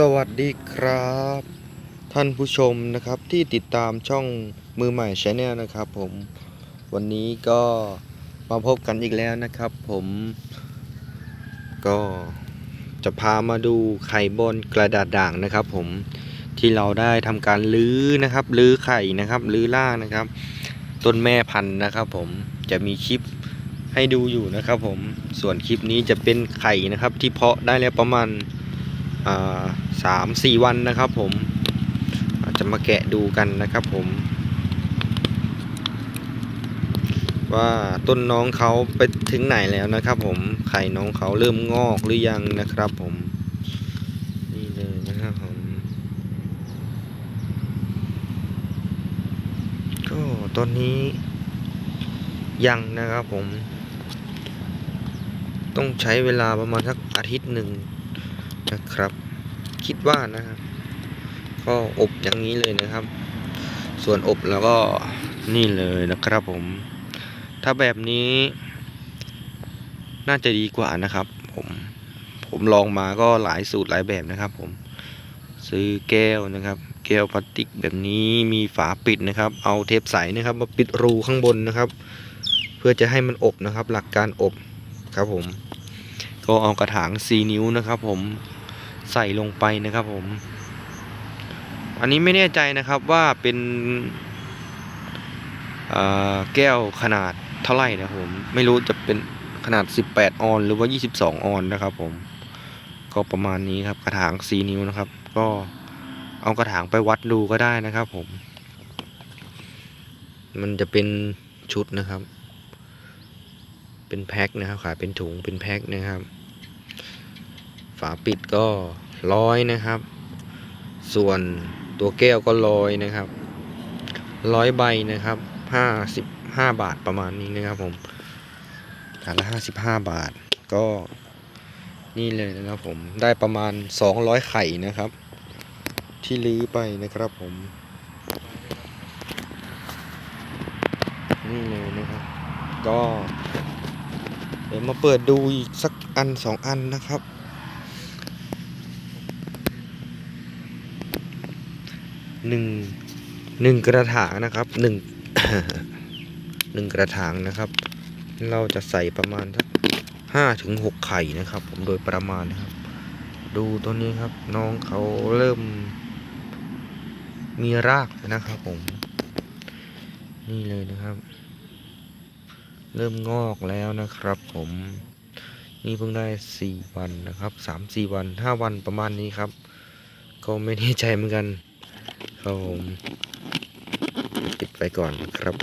สวัสดีครับ ท่านผู้ชมนะครับที่ติดตามช่องมือใหม่ชแนลนะครับผมวันนี้ก็มาพบกันอีกแล้วนะครับ ผมก็จะพามาดูไข่บนกระดาษด่างนะครับ ผมที่เราได้ทำการลื้อนะครับลื้อไข่นะครับลื้อล่านะครับ ต้นแม่พันธุ์นะครับ ผมจะมีคลิปให้ดูอยู่นะครับ ผมส่วนคลิปนี้จะเป็นไข่นะครับ ที่เพาะได้แล้วประมาณ อ่าสามสี่วันนะครับผมจะมาแกะดูกันนะครับผม ว่าต้นน้องเขาไปถึงไหนแล้วนะครับผมไข่น้องเขาเริ่มงอกหรือยังนะครับผมนี่เลยนะครับผมก็ตอนนี้ยังนะครับผม ต้องใช้เวลาประมาณสักอาทิตย์หนึ่งนะครับ คิดว่านะครับ ก็อบอย่างนี้เลยนะครับ ส่วนอบแล้วก็นี่เลยนะครับผม ถ้าแบบนี้ น่าจะดีกว่านะครับ ผมผมลองมาก็หลายสูตรหลายแบบนะครับ ผม ซื้อแก้วนะครับ แก้วพลาสติกแบบนี้มีฝาปิดนะครับ เอาเทปใสนะครับมาปิดรูข้างบนนะครับ เพื่อจะให้มันอบนะครับ หลักการอบครับผม ก็เอากระถาง 4 นิ้วนะครับ ผม ใส่ลงไปนะครับผม อันนี้ไม่แน่ใจนะครับว่าเป็นแก้วขนาดเท่าไหร่นะผม ไม่รู้จะเป็นขนาด 18 ออนหรือว่า 22 ออนนะครับผม ก็ประมาณนี้ครับกระถาง 4 นิ้วนะครับ ก็เอากระถางไปวัดดูก็ได้นะครับผม มันจะเป็นชุดนะครับ เป็นแพ็คนะครับขายเป็นถุงเป็นแพ็คนะครับาปิดก็ร้อยนะครับ ส่วนตัวแก้วก็ร้อยนะครับร้อยใบนะครับห้าสิบห้าบาทประมาณนี้นะครับผมถาดละห้าสิบห้าบาทก็นี่เลยนะครับผมได้ประมาณสองร้อยไข่นะครับ ที่ลื้อไปนะครับผม นี่เลยนะครับ ก็เดี๋ยวมาเปิดดูอีกสักอันสองอันนะครับ หนึ่งหนึ่งกระถางนะครับหนึ่งหนึ่งกระถางนะครับ เราจะใส่ประมาณสักห้าถึงหกไข่นะครับ ผมโดยประมาณนะครับ ดูตัวนี้ครับน้องเขาเริ่ม มีรากนะครับผม นี่เลยนะครับ เริ่มงอกแล้วนะครับ ผมนี่เพิ่งได้สี่วันนะครับสามสี่วันห้าวันประมาณนี้ครับ ก็ไม่แน่ใจเหมือนกัน ครับผมปิดไปก่อนนะครับ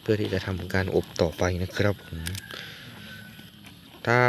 เพื่อที่จะทำการอบต่อไปนะครับผมถ้า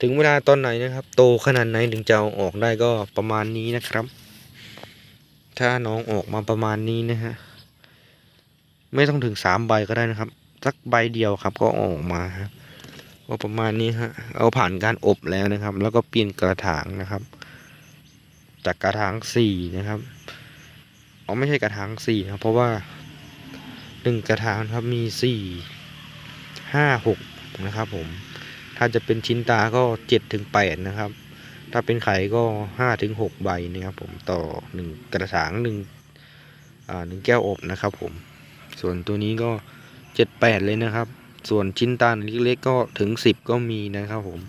ถึงเวลาตอนไหนนะครับ โตขนาดไหนถึงจะเอาออกได้ก็ประมาณนี้นะครับ ถ้าน้องออกมาประมาณนี้นะฮะไม่ต้องถึงสามใบก็ได้นะครับ สักใบเดียวครับก็ออกมาก็ประมาณนี้ฮะเอาผ่านการอบแล้วนะครับ แล้วก็เปลี่ยนกระถางนะครับ จากกระถางสี่นะครับเอไม่ใช่กระถางสี่นะเพราะว่าหนึ่งกระถางครับมีสี่ห้าหกนะครับผมถ้าจะเป็นชิ้นตาก็เจ็ดถึงแปดนะครับ ถ้าเป็นไข่ก็ห้าถึงหกใบนะครับผมต่อหนึ่งกระถางหนึ่งอ่าหนึ่งแก้วอบนะครับผมส่วนตัวนี้ก็เจ็ดแปดเลยนะครับ ส่วนชิ้นตาเล็กๆก็ถึงสิบก็มีนะครับผม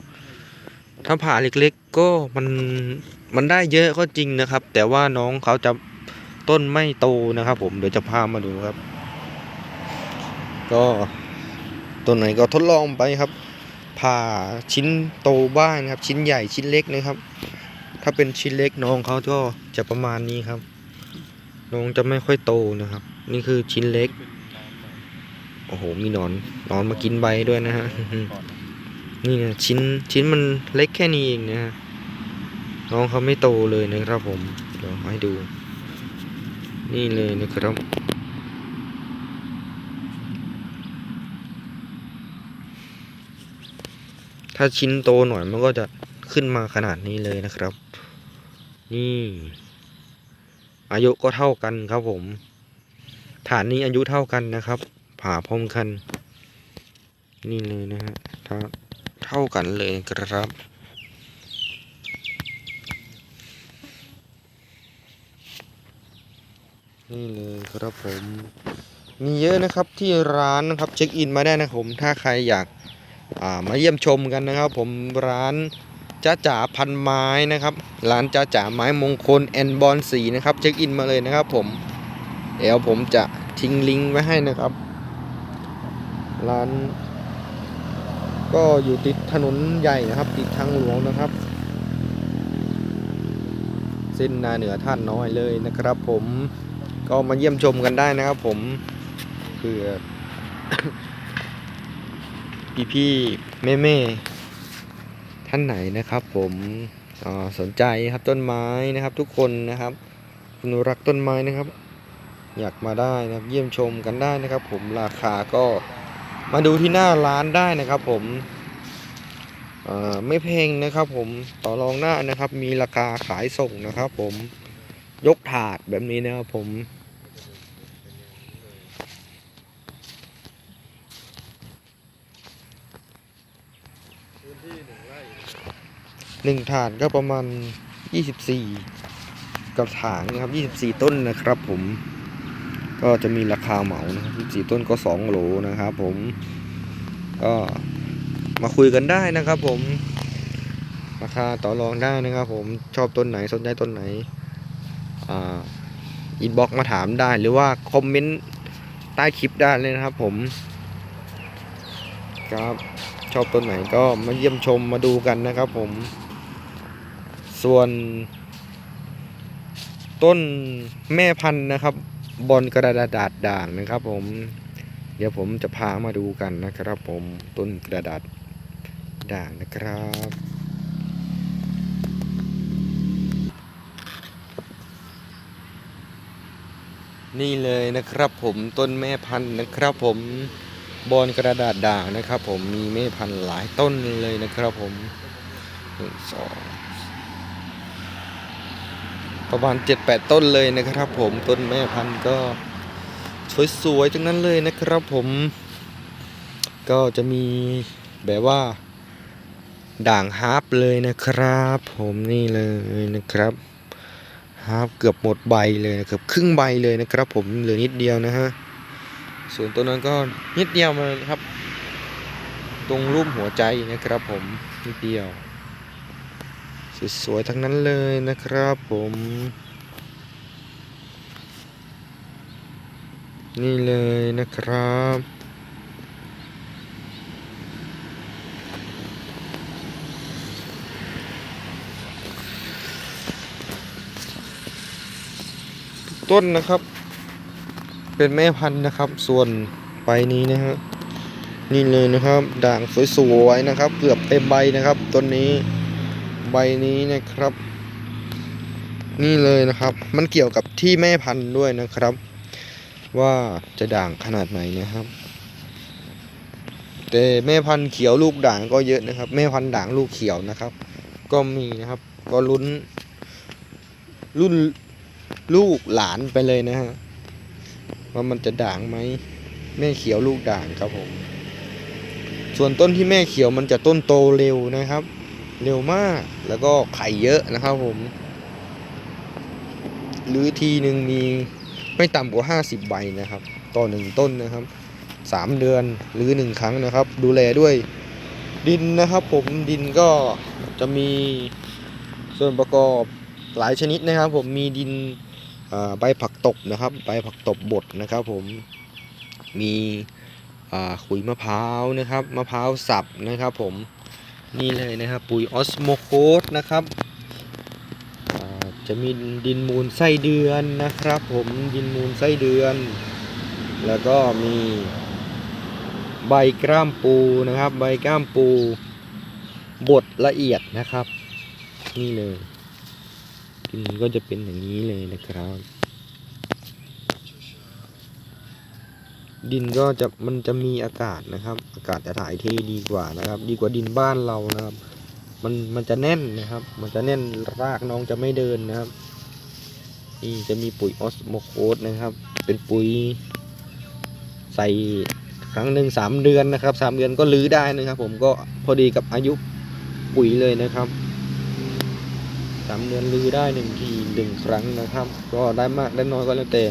ถ้าผ่าเล็กๆก็มันมันได้เยอะก็จริงนะครับ แต่ว่าน้องเขาจะต้นไม่โตนะครับ ผมเดี๋ยวจะพามาดูครับ ก็ต้นไหนก็ทดลองไปครับ ผ่าชิ้นโตบ้างนะครับ ชิ้นใหญ่ชิ้นเล็กนะครับ ถ้าเป็นชิ้นเล็กน้องเขาก็จะประมาณนี้ครับ น้องจะไม่ค่อยโตนะครับ นี่คือชิ้นเล็กโอ้โหมีหนอนหนอนมากินใบด้วยนะฮะ นี่ไงชิ้นชิ้นมันเล็กแค่นี้เองนะฮะน้องเขาไม่โตเลยนะครับผมเดี๋ยวให้ดู นี่เลยนะครับถ้าชิ้นโตหน่อยมันก็จะขึ้นมาขนาดนี้เลยนะครับ นี่ อายุก็เท่ากันครับผม ฐานนี้อายุเท่ากันนะครับ ผ่าพร้อมกัน นี่เลยนะฮะถ้า ท่ากันเลยครับ นี่เลยครับผม มีเยอะนะครับที่ร้านนะครับเช็คอินมาได้นะผมถ้าใครอยากามาเยี่ยมชมกันนะครับ ผมร้านจ้าจ๋าพันไม้นะครับ ร้านจ้าจ๋าไม้มงคลแอนบอลสีนะครับเช็คอินมาเลยนะครับ ผมเดี๋ยวผมจะทิ้งลิงก์ไว้ให้นะครับ ร้าน ก็อยู่ติดถนนใหญ่นะครับ ติดทางหลวงนะครับ เส้นนาเหนือท่านน้อยเลยนะครับ ผมก็มาเยี่ยมชมกันได้นะครับ ผมเพื่อพี่พี่แม่แม่ท่านไหนนะครับ ผมสนใจครับต้นไม้นะครับ ทุกคนนะครับคุณรักต้นไม้นะครับ อยากมาได้นะครับ เยี่ยมชมกันได้นะครับ ผมราคาก็ มาดูที่หน้าร้านได้นะครับผมอ่าไม่แพงนะครับผมต่อรองหน้านะครับ มีราคาขายส่งนะครับผมยกถาดแบบนี้นะครับผมหนึ่งถาดก็ประมาณ 24กระถางนะครับ 24 ต้นนะครับผม ก็จะมีราคาเหมานะครับ24ต้นก็2โหลนะครับผมก็มาคุยกันได้นะครับ ผม ราคาต่อรองได้นะครับ ผมชอบต้นไหนสนใจต้นไหนอ่าอินบ็อกมาถามได้หรือว่าคอมเมนต์ใต้คลิปได้เลยนะครับ ผม ครับชอบต้นไหนก็มาเยี่ยมชมมาดูกันนะครับ ผม ส่วน ต้นแม่พันธุ์นะครับ บอลกระดาษดาษด่างนะครับ ผม เดี๋ยวผมจะพามาดูกันนะครับ ผมต้นกระดาษด่างนะครับนี่เลยนะครับผมต้นแม่พันธุ์นะครับผมบอลกระดาษด่างนะครับ ผมมีแม่พันธุ์หลายต้นเลยนะครับผมหนึ่งสอง ประมาณเจ็ดแปดต้นเลยนะครับ ผมต้นแม่พันธุ์ก็สวยๆทั้งนั้นเลยนะครับผม ก็จะมีแบบว่า ด่างฮาร์ปเลยนะครับ ผมนี่เลยนะครับฮาร์ปเกือบหมดใบเลยเกือบครึ่งใบเลยนะครับ ผมเหลือนิดเดียวนะฮะส่วนตัวนั้นก็นิดเดียวมาครับ ตรงรูปหัวใจนะครับผมนิดเดียว สวยๆทั้งนั้นเลยนะครับผม นี่เลยนะครับต้นนะครับ เป็นแม่พันธุ์นะครับ ส่วนใบนี้นะฮะนี่เลยนะครับ ด่างสวยๆนะครับ เกือบเต็มใบนะครับต้นนี้ ใบนี้นะครับ นี่เลยนะครับ มันเกี่ยวกับที่แม่พันธุ์ด้วยนะครับ ว่าจะด่างขนาดไหนนะครับ แต่แม่พันธุ์เขียวลูกด่างก็เยอะนะครับ แม่พันธุ์ด่างลูกเขียวนะครับ ก็มีนะครับ ก็ลุ้น รุ่นลูกหลานไปเลยนะฮะว่ามันจะด่างไหมแม่เขียวลูกด่างครับผม ส่วนต้นที่แม่เขียวมันจะต้นโตเร็วนะครับ เร็วมากแล้วก็ไข่เยอะนะครับผม หรือทีหนึ่งมีไม่ต่ำกว่า 50 ใบนะครับ ต่อหนึ่งต้นนะครับสามเดือนหรือหนึ่งครั้งนะครับ ดูแลด้วยดินนะครับผมดินก็จะมีส่วนประกอบหลายชนิดนะครับ ผมมีดินใบผักตบนะครับใบผักตบบดนะครับผมมีขุยมะพร้าวนะครับมะพร้าวสับนะครับผม นี่เลยนะครับปุ๋ยออสโมโคสนะครับจะมีดินมูลไส้เดือนนะครับ ผมดินมูลไส้เดือน แล้วก็มีใบกล้ามปูนะครับ ใบกล้ามปูบดละเอียดนะครับ นี่เลยดินก็จะเป็นอย่างนี้เลยนะครับ ดินก็จะมันจะมีอากาศนะครับ อากาศจะถ่ายเทดีกว่านะครับ ดีกว่าดินบ้านเรานะครับ มันมันจะแน่นนะครับ มันจะแน่นรากน้องจะไม่เดินนะครับนี่จะมีปุ๋ยออสโมโคสนะครับ เป็นปุ๋ย ใส่ครั้งหนึ่งสามเดือนนะครับสามเดือนก็ลื้อได้นะครับ ผมก็พอดีกับอายุปุ๋ยเลยนะครับสามเดือนลื้อได้หนึ่งทีหนึ่งครั้งนะครับ ก็ได้มากได้น้อยก็แล้วแต่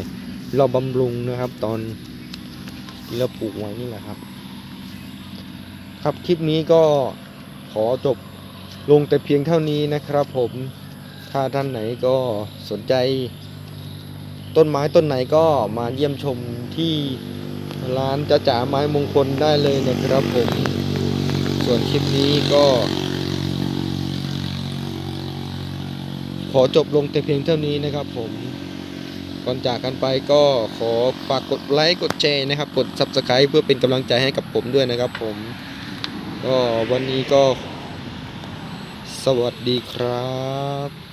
เราบำรุงนะครับ ตอน ที่เราปลูกไว้นี่แหละครับ ครับคลิปนี้ก็ขอจบลงแต่เพียงเท่านี้นะครับ ผมถ้าท่านไหนก็สนใจ ต้นไม้ต้นไหนก็มาเยี่ยมชมที่ร้านจ้าจ๋าไม้มงคลได้เลยนะครับผม ส่วนคลิปนี้ก็ ขอจบลงแต่เพียงเท่านี้นะครับผม ก่อนจากกันไปก็ขอฝากกดไลค์กดแชร์นะครับ กด Subscribe เพื่อเป็นกำลังใจให้กับผมด้วยนะครับผม ก็วันนี้ก็ สวัสดีครับ